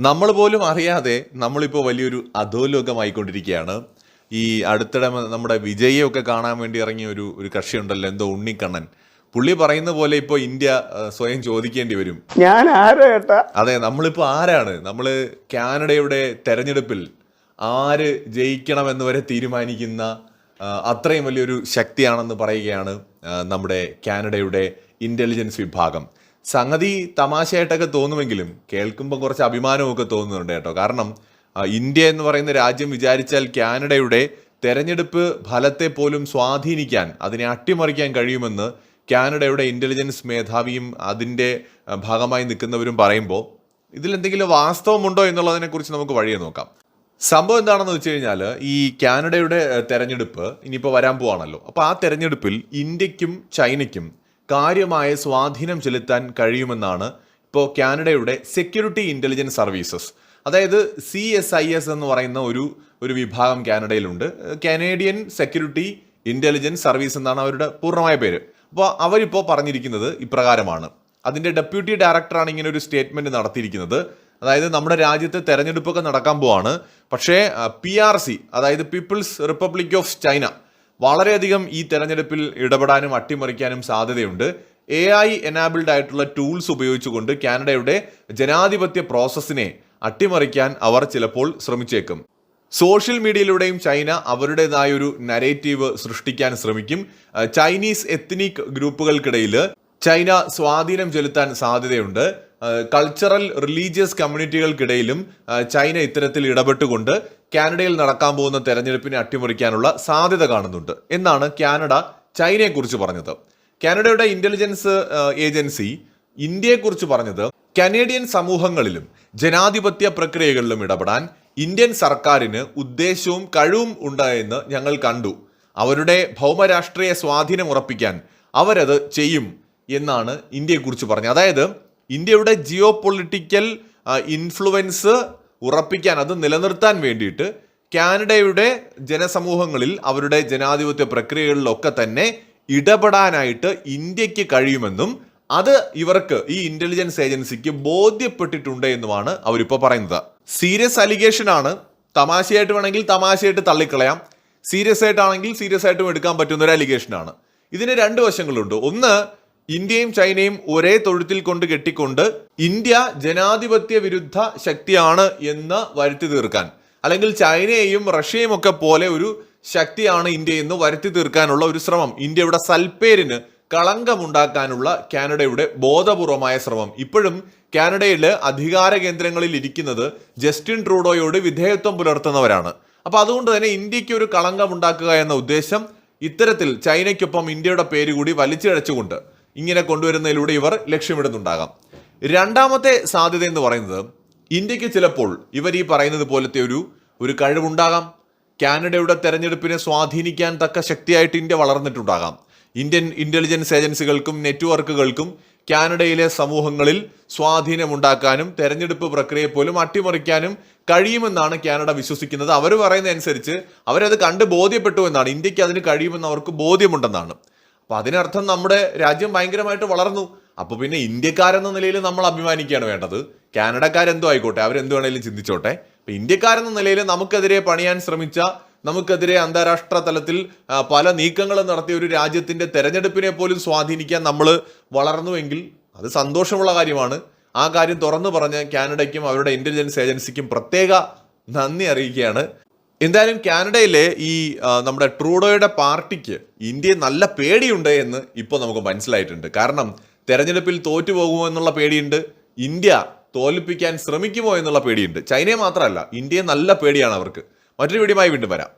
നമ്മൾ പോലും അറിയാതെ നമ്മളിപ്പോൾ വലിയൊരു അധോലോകമായിക്കൊണ്ടിരിക്കുകയാണ്. ഈ അടുത്തിടെ നമ്മുടെ വിജയൊക്കെ കാണാൻ വേണ്ടി ഇറങ്ങിയ ഒരു ഒരു കക്ഷിയുണ്ടല്ലോ എന്തോ ഉണ്ണിക്കണ്ണൻ. പുള്ളി പറയുന്ന പോലെ ഇപ്പോൾ ഇന്ത്യ സ്വയം ചോദിക്കേണ്ടി വരും. ഞാൻ ആരോ ഏട്ടാ? അതെ നമ്മളിപ്പോൾ ആരാണ്? നമ്മൾ കാനഡയുടെ തെരഞ്ഞെടുപ്പിൽ ആര് ജയിക്കണമെന്ന് വരെ തീരുമാനിക്കുന്ന അത്രയും വലിയൊരു ശക്തിയാണെന്ന് പറയുകയാണ് നമ്മുടെ കാനഡയുടെ ഇന്റലിജൻസ് വിഭാഗം. സംഗതി തമാശയായിട്ടൊക്കെ തോന്നുമെങ്കിലും കേൾക്കുമ്പോൾ കുറച്ച് അഭിമാനമൊക്കെ തോന്നുന്നുണ്ട് കേട്ടോ. കാരണം ഇന്ത്യ എന്ന് പറയുന്ന രാജ്യം വിചാരിച്ചാൽ കാനഡയുടെ തെരഞ്ഞെടുപ്പ് ഫലത്തെ പോലും സ്വാധീനിക്കാൻ അതിനെ അട്ടിമറിക്കാൻ കഴിയുമെന്ന് കാനഡയുടെ ഇന്റലിജൻസ് മേധാവിയും അതിന്റെ ഭാഗമായി നിൽക്കുന്നവരും പറയുമ്പോൾ ഇതിലെന്തെങ്കിലും വാസ്തവമുണ്ടോ എന്നുള്ളതിനെക്കുറിച്ച് നമുക്ക് വഴിയെ നോക്കാം. സംഭവം എന്താണെന്ന് വെച്ച് കഴിഞ്ഞാൽ ഈ കാനഡയുടെ തെരഞ്ഞെടുപ്പ് ഇനിയിപ്പോൾ വരാൻ പോവാണല്ലോ. അപ്പോൾ ആ തെരഞ്ഞെടുപ്പിൽ ഇന്ത്യക്കും ചൈനയ്ക്കും കാര്യമായ സ്വാധീനം ചെലുത്താൻ കഴിയുമെന്നാണ് ഇപ്പോൾ കാനഡയുടെ സെക്യൂരിറ്റി ഇന്റലിജൻസ് സർവീസസ്. അതായത് സി എസ് ഐ എസ് എന്ന് പറയുന്ന ഒരു ഒരു വിഭാഗം കാനഡയിലുണ്ട്. കനേഡിയൻ സെക്യൂരിറ്റി ഇന്റലിജൻസ് സർവീസ് എന്നാണ് അവരുടെ പൂർണമായ പേര്. അപ്പോൾ അവരിപ്പോൾ പറഞ്ഞിരിക്കുന്നത് ഇപ്രകാരമാണ്. അതിന്റെ ഡെപ്യൂട്ടി ഡയറക്ടറാണ് ഇങ്ങനെ ഒരു സ്റ്റേറ്റ്മെന്റ് നടത്തിയിരിക്കുന്നത്. അതായത് നമ്മുടെ രാജ്യത്ത് തെരഞ്ഞെടുപ്പൊക്കെ നടക്കാൻ പോവാണ്. പക്ഷേ പി ആർ സി അതായത് പീപ്പിൾസ് റിപ്പബ്ലിക് ഓഫ് ചൈന വളരെയധികം ഈ തെരഞ്ഞെടുപ്പിൽ ഇടപെടാനും അട്ടിമറിക്കാനും സാധ്യതയുണ്ട്. എ ഐ എനാബിൾഡ് ആയിട്ടുള്ള ടൂൾസ് ഉപയോഗിച്ചുകൊണ്ട് കാനഡയുടെ ജനാധിപത്യ പ്രോസസ്സിനെ അട്ടിമറിക്കാൻ അവർ ചിലപ്പോൾ ശ്രമിച്ചേക്കും. സോഷ്യൽ മീഡിയയിലൂടെയും ചൈന അവരുടേതായ ഒരു നരേറ്റീവ് സൃഷ്ടിക്കാൻ ശ്രമിക്കും. ചൈനീസ് എത്നിക് ഗ്രൂപ്പുകൾക്കിടയിൽ ചൈന സ്വാധീനം ചെലുത്താൻ സാധ്യതയുണ്ട്. കൾച്ചറൽ റിലീജിയസ് കമ്മ്യൂണിറ്റികൾക്കിടയിലും ചൈന ഇത്തരത്തിൽ ഇടപെട്ടുകൊണ്ട് കാനഡയിൽ നടക്കാൻ പോകുന്ന തെരഞ്ഞെടുപ്പിനെ അട്ടിമറിക്കാനുള്ള സാധ്യത കാണുന്നുണ്ട്. എന്നാണ് കാനഡ ചൈനയെക്കുറിച്ച് പറഞ്ഞത്. കാനഡയുടെ ഇന്റലിജൻസ് ഏജൻസി ഇന്ത്യയെക്കുറിച്ച് പറഞ്ഞത് കനേഡിയൻ സമൂഹങ്ങളിലും ജനാധിപത്യ പ്രക്രിയകളിലും ഇടപെടാൻ ഇന്ത്യൻ സർക്കാരിന് ഉദ്ദേശവും കഴിവും ഉണ്ടായെന്ന് ഞങ്ങൾ കണ്ടു. അവരുടെ ഭൗമരാഷ്ട്രീയ സ്വാധീനം ഉറപ്പിക്കാൻ അവരത് ചെയ്യും എന്നാണ് ഇന്ത്യയെക്കുറിച്ച് പറഞ്ഞത്. അതായത് ഇന്ത്യയുടെ ജിയോ പൊളിറ്റിക്കൽ ഇൻഫ്ലുവൻസ് ഉറപ്പിക്കാൻ അത് നിലനിർത്താൻ വേണ്ടിയിട്ട് കാനഡയുടെ ജനസമൂഹങ്ങളിൽ അവരുടെ ജനാധിപത്യ പ്രക്രിയകളിലൊക്കെ തന്നെ ഇടപെടാനായിട്ട് ഇന്ത്യയ്ക്ക് കഴിയുമെന്നും അത് ഇവർക്ക് ഈ ഇന്റലിജൻസ് ഏജൻസിക്ക് ബോധ്യപ്പെട്ടിട്ടുണ്ട് എന്നുമാണ് അവരിപ്പോൾ പറയുന്നത്. സീരിയസ് അലിഗേഷൻ ആണ്. തമാശയായിട്ട് വേണമെങ്കിൽ തമാശയായിട്ട് തള്ളിക്കളയാം. സീരിയസ് ആയിട്ടാണെങ്കിൽ സീരിയസ് ആയിട്ടും എടുക്കാൻ പറ്റുന്ന ഒരു അലിഗേഷൻ ആണ്. ഇതിന് രണ്ട് വശങ്ങളുണ്ട്. ഒന്ന് ഇന്ത്യയും ചൈനയും ഒരേ തൊഴുത്തിൽ കൊണ്ട് കെട്ടിക്കൊണ്ട് ഇന്ത്യ ജനാധിപത്യ വിരുദ്ധ ശക്തിയാണ് എന്ന് വരുത്തി തീർക്കാൻ. അല്ലെങ്കിൽ ചൈനയെയും റഷ്യയും ഒക്കെ പോലെ ഒരു ശക്തിയാണ് ഇന്ത്യ എന്ന് വരുത്തി തീർക്കാനുള്ള ഒരു ശ്രമം. ഇന്ത്യയുടെ സൽപ്പേരിന് കളങ്കമുണ്ടാക്കാനുള്ള കാനഡയുടെ ബോധപൂർവമായ ശ്രമം. ഇപ്പോഴും കാനഡയിൽ അധികാര കേന്ദ്രങ്ങളിൽ ഇരിക്കുന്നത് ജസ്റ്റിൻ ട്രൂഡോയോട് വിധേയത്വം പുലർത്തുന്നവരാണ്. അപ്പൊ അതുകൊണ്ട് തന്നെ ഇന്ത്യയ്ക്ക് ഒരു കളങ്കമുണ്ടാക്കുക എന്ന ഉദ്ദേശം ഇത്തരത്തിൽ ചൈനയ്ക്കൊപ്പം ഇന്ത്യയുടെ പേര് കൂടി വലിച്ചിഴച്ചുകൊണ്ട് ഇങ്ങനെ കൊണ്ടുവരുന്നതിലൂടെ ഇവർ ലക്ഷ്യമിടുന്നുണ്ടാകാം. രണ്ടാമത്തെ സാധ്യത എന്ന് പറയുന്നത് ഇന്ത്യയ്ക്ക് ചിലപ്പോൾ ഇവർ ഈ പറയുന്നത് പോലത്തെ ഒരു ഒരു കഴിവുണ്ടാകാം. കാനഡയുടെ തെരഞ്ഞെടുപ്പിനെ സ്വാധീനിക്കാൻ തക്ക ശക്തിയായിട്ട് ഇന്ത്യ വളർന്നിട്ടുണ്ടാകാം. ഇന്ത്യൻ ഇന്റലിജൻസ് ഏജൻസികൾക്കും നെറ്റ്വർക്കുകൾക്കും കാനഡയിലെ സമൂഹങ്ങളിൽ സ്വാധീനമുണ്ടാക്കാനും തെരഞ്ഞെടുപ്പ് പ്രക്രിയയെ പോലും അട്ടിമറിക്കാനും കഴിയുമെന്നാണ് കാനഡ വിശ്വസിക്കുന്നത്. അവർ പറയുന്നതനുസരിച്ച് അവരത് കണ്ട് ബോധ്യപ്പെട്ടു എന്നാണ്. ഇന്ത്യയ്ക്ക് അതിന് കഴിയുമെന്ന് അവർക്ക് ബോധ്യമുണ്ടെന്നാണ്. അപ്പൊ അതിനർത്ഥം നമ്മുടെ രാജ്യം ഭയങ്കരമായിട്ട് വളർന്നു. അപ്പൊ പിന്നെ ഇന്ത്യക്കാരെന്ന നിലയിൽ നമ്മൾ അഭിമാനിക്കുകയാണ് വേണ്ടത്. കാനഡക്കാരെന്തോ ആയിക്കോട്ടെ അവരെന്ത് വേണേലും ചിന്തിച്ചോട്ടെ. അപ്പൊ ഇന്ത്യക്കാരെന്ന നിലയിൽ നമുക്കെതിരെ പണിയാൻ ശ്രമിച്ച നമുക്കെതിരെ അന്താരാഷ്ട്ര തലത്തിൽ പല നീക്കങ്ങളും നടത്തിയ ഒരു രാജ്യത്തിന്റെ തെരഞ്ഞെടുപ്പിനെ പോലും സ്വാധീനിക്കാൻ നമ്മൾ വളർന്നുവെങ്കിൽ അത് സന്തോഷമുള്ള കാര്യമാണ്. ആ കാര്യം തുറന്നു പറഞ്ഞ് കാനഡയ്ക്കും അവരുടെ ഇന്റലിജൻസ് ഏജൻസിക്കും പ്രത്യേക നന്ദി അറിയിക്കുകയാണ്. എന്തായാലും കാനഡയിലെ ഈ നമ്മുടെ ട്രൂഡോയുടെ പാർട്ടിക്ക് ഇന്ത്യ നല്ല പേടിയുണ്ട് എന്ന് ഇപ്പോൾ നമുക്ക് മനസ്സിലായിട്ടുണ്ട്. കാരണം തെരഞ്ഞെടുപ്പിൽ തോറ്റുപോകുമോ എന്നുള്ള പേടിയുണ്ട് ഇന്ത്യ തോൽപ്പിക്കാൻ ശ്രമിക്കുമോ എന്നുള്ള പേടിയുണ്ട്. ചൈനയെ മാത്രമല്ല ഇന്ത്യയെ നല്ല പേടിയാണ് അവർക്ക്. മറ്റൊരു വീഡിയോയുമായി വീണ്ടും വരാം.